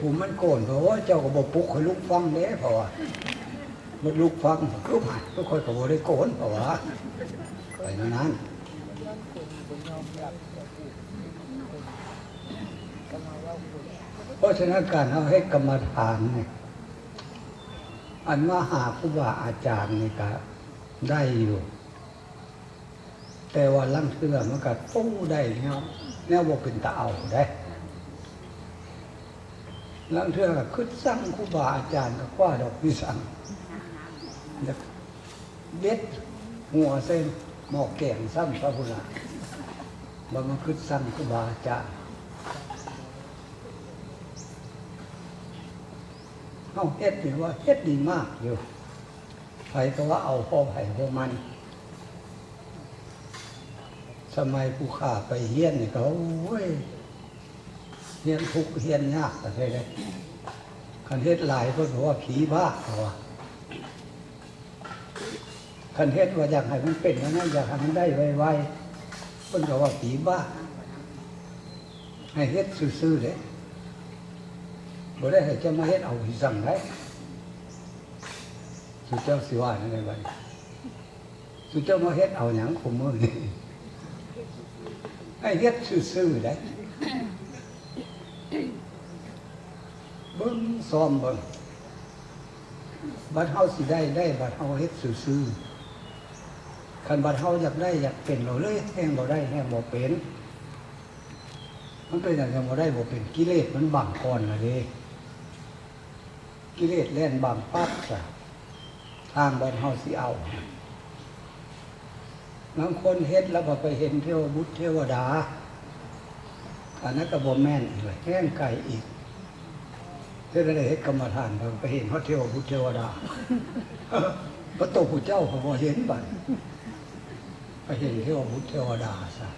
ผมมันโกนเพราะว่าเจ้าก็บอกปลุกให้ลูกฟังเด้เพราะว่ามันลูกฟังลูกหันทุกคนก็บอกได้โกนเพราะว่าก็อย่างนั้นเพราะฉะนั้นการเอาให้กรรมฐานเนี่ยอันว่าหาผู้ว่าอาจารย์นี่ก็ได้อยู่ แต่ว่าลังเทือมันก็ตู้ได้แนวแนวบอกเป็นตาเอาได้ ลังเทือก็คึดสั่งครูบาอาจารย์ก็คว้าดอกพิสังเด็ดหัวเส้นหมอกแก่งซ้ำพระพุทธบางมันคึดสั่งครูบาอาจารย์เอาเฮ็ดนี่ว่าเฮ็ดดีมากอยู่ใครก็ว่าเอาพ่อไผ่พวกมัน สมัยผู้ข้าไปเฮียนเนี่ก็โอ้ย เฮียนทุกเฮียนยากแต่เลยคันเฮ็ดหลายเพิ่นบอกว่าผีบ้าเขาว่าคันเฮ็ดว่าอยากให้มันเป็นนั้นอยากให้มันได้ไวๆเพิ่นก็ว่าผีบ้า ให้เฮ็ดซื่อๆเด้บ่ได้ให้เจะมาเฮ็ดเอาสิสั่งได้สุเจ้าสิว่านั่นได้บัดนี้สุเจ้ามาเฮ็ดเอาหยังคุมมือนี่ให้เฮ็ดซื่อๆได้ เบิ้งซ้อมเบิ้งบัดเฮาสิได้ได้บัดเฮาเฮ็ดซื่อคันบัดเฮาอยากได้อยากเป็นเราเลยแห้งบ่ได้แห้งบ่เป็น มันเป็นอย่างบ่ได้บ่เป็นกิเลสมันบังก่อนละเด้กิเลสแล่นบังปั๊บจ้ะทางบัดเฮาสิเอาบางคนเฮ็ดแล้วก็ไปเห็นเทวบุตรเทวดาอันนั้นก็บ่แม่นอีกเลยแห้งไก่อีก ท่านั้นเฮ็ดกรรมฐานเราไปเห็นพระเทวบุตรเทวดาพระโตผู้เจ้าเขาบ่เห็นบัดไปเห็นเทวบุตรเทวดาซะ